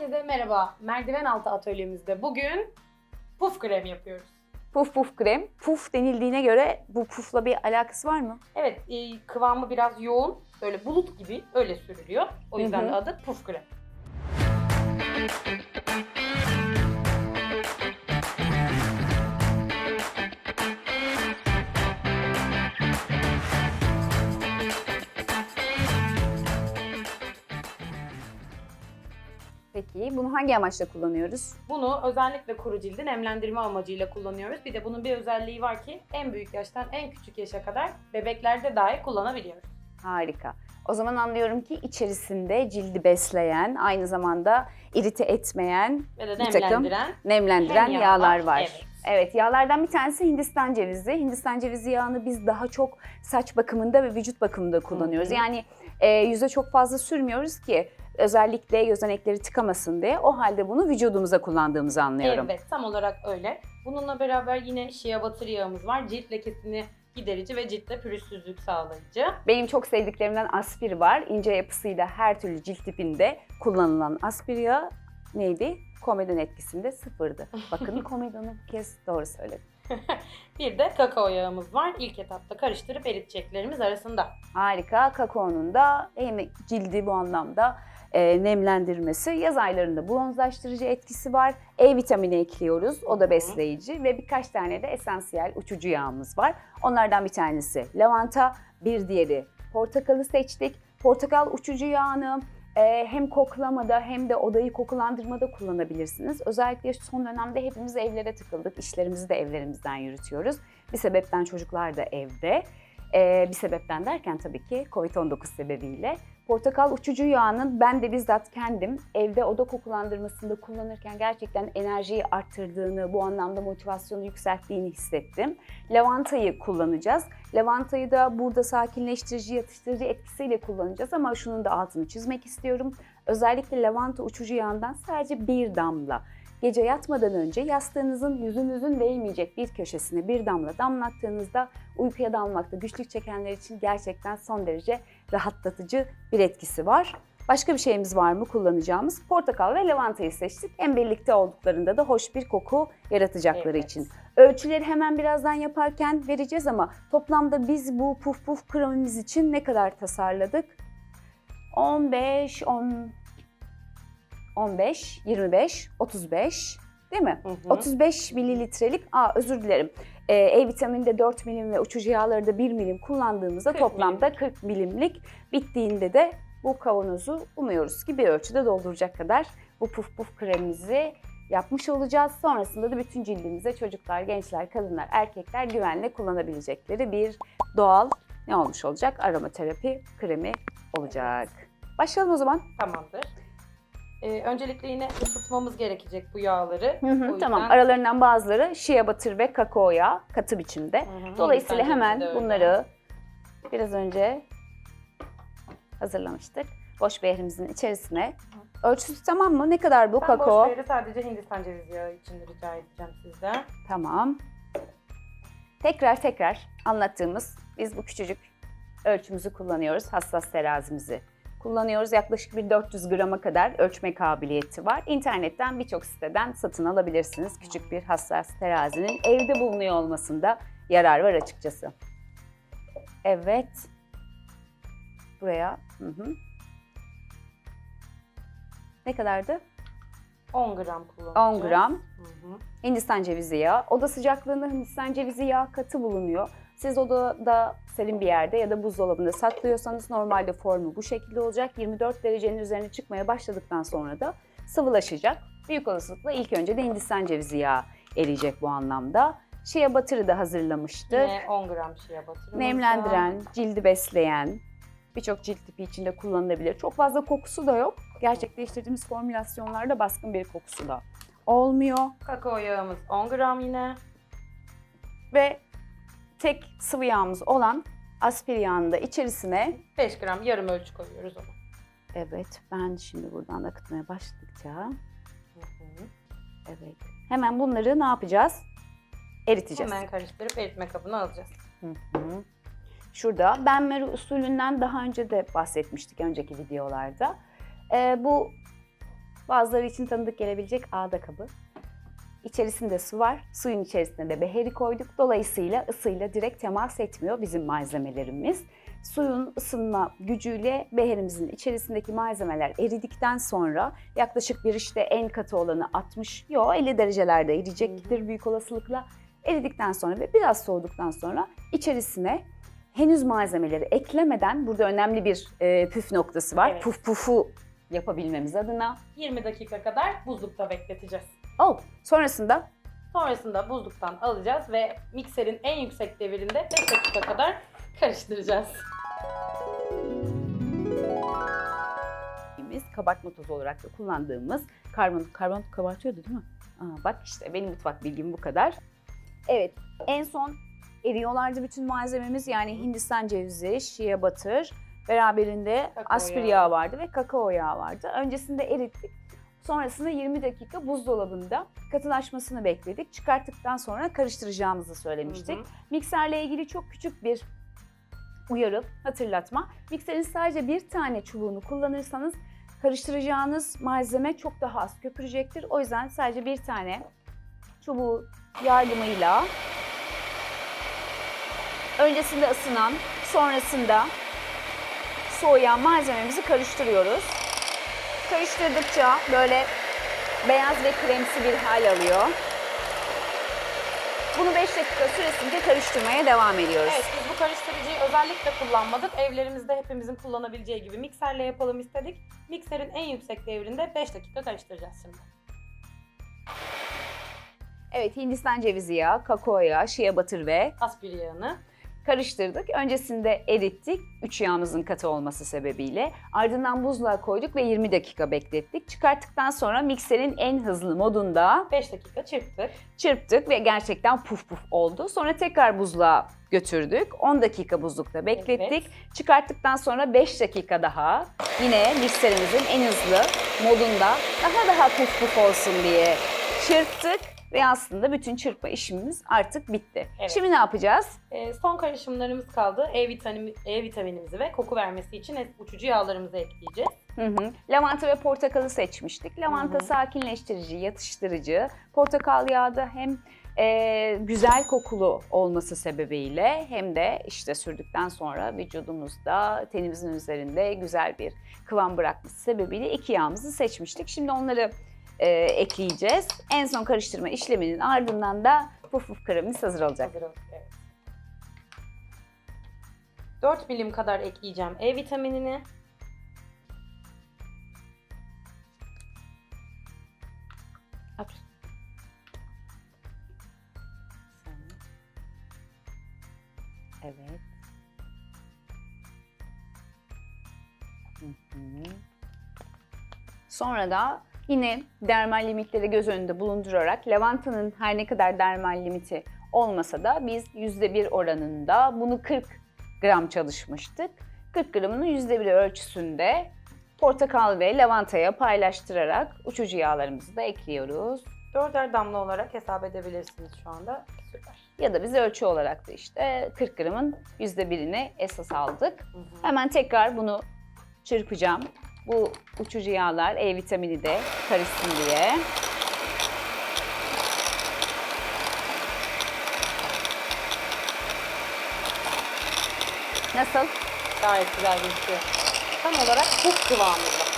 Herkese merhaba. Merdiven altı atölyemizde bugün puf krem yapıyoruz. Puf puf krem. Puf denildiğine göre bu pufla bir alakası var mı? Evet, e, kıvamı biraz yoğun, böyle bulut gibi öyle sürülüyor. O yüzden Hı hı. de adı puf krem. Peki bunu hangi amaçla kullanıyoruz? Bunu özellikle kuru cildi nemlendirme amacıyla kullanıyoruz. Bir de bunun bir özelliği var ki en büyük yaştan en küçük yaşa kadar bebeklerde dahi kullanabiliyoruz. Harika. O zaman anlıyorum ki içerisinde cildi besleyen, aynı zamanda irite etmeyen, Ve de Bir takım nemlendiren. nemlendiren yağlar, yağlar, var. evet. Evet, yağlardan bir tanesi Hindistan cevizi. Hindistan cevizi yağını biz daha çok saç bakımında ve vücut bakımında kullanıyoruz. Hı hı. Yani e, yüze çok fazla sürmüyoruz ki özellikle gözenekleri tıkamasın diye. O halde bunu vücudumuza kullandığımızı anlıyorum. Evet, tam olarak öyle. Bununla beraber yine shea butter yağımız var. Cilt lekesini giderici ve ciltte pürüzsüzlük sağlayıcı. Benim çok sevdiklerimden aspir var. İnce yapısıyla her türlü cilt tipinde kullanılan aspir yağı neydi? Komedon etkisinde sıfırdı. Bakın komedonu bir kez doğru söyledim. Bir de kakao yağımız var. İlk etapta karıştırıp eriteceklerimiz arasında. Harika. Kakaonun da hem cildi bu anlamda e, nemlendirmesi, yaz aylarında bronzlaştırıcı etkisi var. E vitamini ekliyoruz. O da besleyici ve birkaç tane de esansiyel uçucu yağımız var. Onlardan bir tanesi lavanta, bir diğeri portakalı seçtik. Portakal uçucu yağını e, hem koklamada hem de odayı kokulandırmada kullanabilirsiniz. Özellikle son dönemde hepimiz evlere tıkıldık. İşlerimizi de evlerimizden yürütüyoruz. Bir sebepten çocuklar da evde. Ee, bir sebepten derken tabii ki COVID-19 sebebiyle. Portakal uçucu yağının ben de bizzat kendim evde oda kokulandırmasında kullanırken gerçekten enerjiyi arttırdığını, bu anlamda motivasyonu yükselttiğini hissettim. Lavantayı kullanacağız. Lavantayı da burada sakinleştirici, yatıştırıcı etkisiyle kullanacağız ama şunun da altını çizmek istiyorum. Özellikle lavanta uçucu yağından sadece bir damla Gece yatmadan önce yastığınızın yüzünüzün değmeyecek bir köşesine bir damla damlattığınızda uykuya dalmakta güçlük çekenler için gerçekten son derece rahatlatıcı bir etkisi var. Başka bir şeyimiz var mı kullanacağımız? Portakal ve lavantayı seçtik. Hem birlikte olduklarında da hoş bir koku yaratacakları Evet. için. Ölçüleri hemen birazdan yaparken vereceğiz ama toplamda biz bu puf puf kremimiz için ne kadar tasarladık? 15, 10, 15, 25, 35 değil mi? Hı hı. 35 mililitrelik, aa özür dilerim. Ee, E vitamini de 4 milim ve uçucu yağları da 1 milim kullandığımızda 40 toplamda milimlik. 40 milimlik bittiğinde de bu kavanozu umuyoruz ki bir ölçüde dolduracak kadar bu puf puf kremimizi yapmış olacağız. Sonrasında da bütün cildimize çocuklar, gençler, kadınlar, erkekler güvenle kullanabilecekleri bir doğal ne olmuş olacak? Aromaterapi kremi olacak. Başlayalım o zaman. Tamamdır. Ee, öncelikle yine ısıtmamız gerekecek bu yağları. Hı hı, O tamam. Aralarından bazıları shea butter ve kakao yağı katı biçimde. Hı hı, Dolayısıyla hemen bunları biraz önce hazırlamıştık. Boş bir ehrimizin içerisine. Ölçüsü tamam mı? Ne kadar bu Ben kakao? boş yere sadece Hindistan cevizi yağı için rica edeceğim sizden. Tamam. Tekrar tekrar anlattığımız biz bu küçücük ölçümüzü kullanıyoruz. Hassas terazimizi kullanıyoruz. Yaklaşık bir 400 grama kadar ölçme kabiliyeti var. İnternetten birçok siteden satın alabilirsiniz. Küçük bir hassas terazinin evde bulunuyor olmasında yarar var açıkçası. Evet. Buraya. Hı hı. Ne kadardı? 10 gram kullanacağız. 10 gram. Hı hı. Hindistan cevizi yağı. Oda sıcaklığında Hindistan cevizi yağı katı bulunuyor. Siz odada serin bir yerde ya da buzdolabında saklıyorsanız normalde formu bu şekilde olacak. 24 derecenin üzerine çıkmaya başladıktan sonra da sıvılaşacak. Büyük olasılıkla ilk önce de Hindistan cevizi yağı eriyecek bu anlamda. Shea butter'ı da hazırlamıştık. Yine 10 gram shea butter'ımız Nemlendiren, var. cildi besleyen, birçok cilt tipi içinde kullanılabilir. Çok fazla kokusu da yok. Gerçekleştirdiğimiz formülasyonlarda baskın bir kokusu da olmuyor. Kakao yağımız 10 gram yine. ve tek sıvı yağımız olan aspir yağını da içerisine 5 gram yarım ölçü koyuyoruz ona. evet ben şimdi buradan akıtmaya başladıkça evet hemen bunları ne yapacağız? Eriteceğiz. Hemen karıştırıp eritme kabına alacağız. Hı hı. Şurada benmari usulünden daha önce de bahsetmiştik önceki videolarda. Ee, bu Bazıları için tanıdık gelebilecek ağda kabı. İçerisinde su var. Suyun içerisine de beheri koyduk. Dolayısıyla ısıyla direkt temas etmiyor bizim malzemelerimiz. Suyun ısınma gücüyle beherimizin içerisindeki malzemeler eridikten sonra yaklaşık bir işte en katı olanı 60, yo 50 derecelerde eriyecektir büyük olasılıkla. Eridikten sonra ve biraz soğuduktan sonra içerisine henüz malzemeleri eklemeden burada önemli bir e, püf noktası var. Evet. Puf pufu yapabilmemiz adına. 20 dakika kadar buzlukta bekleteceğiz. Oh, sonrasında Sonrasında buzluktan alacağız ve mikserin en yüksek devirinde 5 dakika kadar karıştıracağız. kabartma tozu olarak da kullandığımız karbon karbon kabartıyordu değil mi? Aa, bak işte benim mutfak bilgim bu kadar. Evet, en son eriyorlardı bütün malzememiz yani Hindistan cevizi, shea butter, beraberinde Kakao aspir yağı. yağı vardı ve kakao yağı vardı. Öncesinde erittik. Sonrasında 20 dakika buzdolabında katılaşmasını bekledik. Çıkarttıktan sonra karıştıracağımızı söylemiştik. Hı hı. Mikserle ilgili çok küçük bir uyarı, hatırlatma. Mikserin sadece bir tane çubuğunu kullanırsanız karıştıracağınız malzeme çok daha az köpürecektir. O yüzden sadece bir tane çubuğu yardımıyla öncesinde ısınan, sonrasında soğuyan malzememizi karıştırıyoruz. Karıştırdıkça böyle beyaz ve kremsi bir hal alıyor. Bunu 5 dakika süresince karıştırmaya devam ediyoruz. Evet biz bu karıştırıcıyı özellikle kullanmadık. Evlerimizde hepimizin kullanabileceği gibi mikserle yapalım istedik. Mikserin en yüksek devrinde 5 dakika karıştıracağız şimdi. Evet, Hindistan cevizi yağı, kakao yağı, shea butter ve Aspir yağını. Karıştırdık. Öncesinde erittik. Üç yağımızın katı olması sebebiyle. Ardından buzluğa koyduk ve 20 dakika beklettik. Çıkarttıktan sonra mikserin en hızlı modunda 5 dakika çırptık. çırptık ve gerçekten puf puf oldu. Sonra tekrar buzluğa götürdük. 10 dakika buzlukta beklettik. Çıkarttıktan sonra 5 dakika daha yine mikserimizin en hızlı modunda daha daha puf puf olsun diye çırptık ve aslında bütün çırpma işimiz artık bitti. Evet. Şimdi ne yapacağız? Ee, son karışımlarımız kaldı. E, vitamini, e vitaminimizi ve koku vermesi için uçucu yağlarımızı ekleyeceğiz. Hı hı. Lavanta ve portakalı seçmiştik. Lavanta Hı hı. sakinleştirici, yatıştırıcı. Portakal yağı da hem e, güzel kokulu olması sebebiyle hem de işte sürdükten sonra vücudumuzda, tenimizin üzerinde güzel bir kıvam bırakması sebebiyle iki yağımızı seçmiştik. Şimdi onları e, ekleyeceğiz. En son karıştırma işleminin ardından da puf puf kremimiz hazır olacak. Hazır evet. 4 milim kadar ekleyeceğim E vitaminini. At. Evet. Hı hı. Sonra da yine dermal limitleri göz önünde bulundurarak lavantanın her ne kadar dermal limiti olmasa da biz %1 oranında bunu 40 gram çalışmıştık. 40 gramının %1 ölçüsünde portakal ve lavantaya paylaştırarak uçucu yağlarımızı da ekliyoruz. Dörder damla olarak hesap edebilirsiniz şu anda. Süper. Ya da biz ölçü olarak da işte 40 gramın %1'ini esas aldık. Hı hı. Hemen tekrar bunu çırpacağım. Bu uçucu yağlar, E vitamini de karışsın diye. Nasıl? Gayet güzel gözüküyor. Tam olarak bu kıvamında.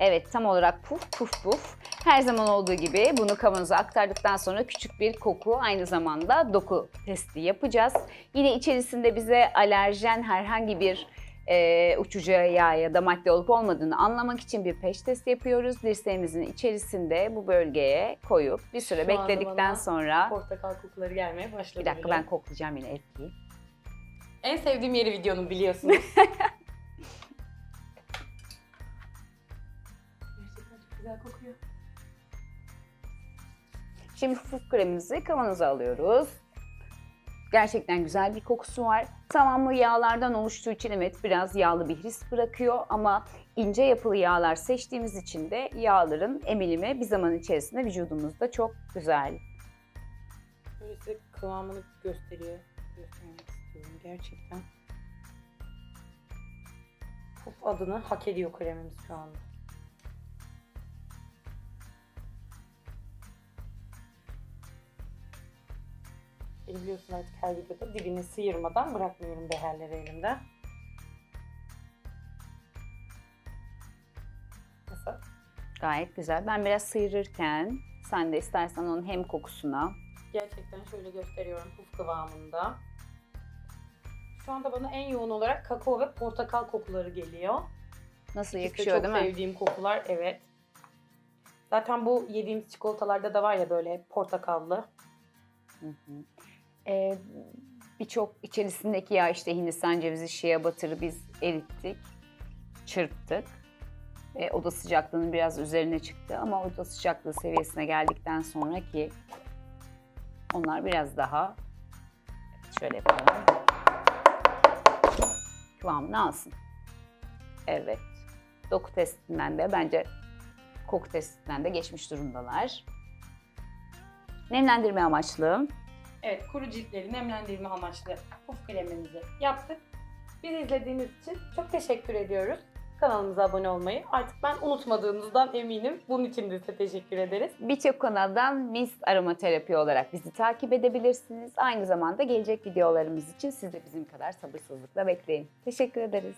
Evet tam olarak puf puf puf. Her zaman olduğu gibi bunu kavanoza aktardıktan sonra küçük bir koku aynı zamanda doku testi yapacağız. Yine içerisinde bize alerjen herhangi bir e, uçucu yağ ya da madde olup olmadığını anlamak için bir peş testi yapıyoruz. Dirseğimizin içerisinde bu bölgeye koyup bir süre Şu bekledikten sonra Portakal kokuları gelmeye başladı. bir dakika bile. ben koklayacağım yine etkiyi. En sevdiğim yeri videonun biliyorsunuz. Gerçekten çok güzel kokuyor. Şimdi puf kremimizi kavanoza alıyoruz. Gerçekten güzel bir kokusu var. Tamamı yağlardan oluştuğu için evet biraz yağlı bir his bırakıyor ama ince yapılı yağlar seçtiğimiz için de yağların emilimi bir zaman içerisinde vücudumuzda çok güzel. Böyle size kıvamını gösteriyor. Göstermek istiyorum gerçekten. Puf adını hak ediyor kremimiz şu anda. Beherleri biliyorsun artık her videoda dibini sıyırmadan bırakmıyorum beherleri elimde. Nasıl? Gayet güzel. Ben biraz sıyırırken sen de istersen onun hem kokusuna Gerçekten şöyle gösteriyorum puf kıvamında. Şu anda bana en yoğun olarak kakao ve portakal kokuları geliyor. nasıl İkisi yakışıyor çok değil mi? sevdiğim kokular evet. Zaten bu yediğimiz çikolatalarda da var ya böyle portakallı. Hı hı. Ee, Birçok içerisindeki yağ işte Hindistan cevizi, şia batırı biz erittik, çırptık. Ee, oda sıcaklığının biraz üzerine çıktı ama oda sıcaklığı seviyesine geldikten sonra ki onlar biraz daha şöyle yapalım. Kıvamını alsın. Evet. Doku testinden de bence koku testinden de geçmiş durumdalar. Nemlendirme amaçlı. Evet kuru ciltleri nemlendirme amaçlı puf kremimizi yaptık. Bizi izlediğiniz için çok teşekkür ediyoruz. Kanalımıza abone olmayı artık ben unutmadığınızdan eminim. Bunun için de size teşekkür ederiz. Birçok kanaldan Mist Aromaterapi olarak bizi takip edebilirsiniz. Aynı zamanda gelecek videolarımız için siz de bizim kadar sabırsızlıkla bekleyin. Teşekkür ederiz.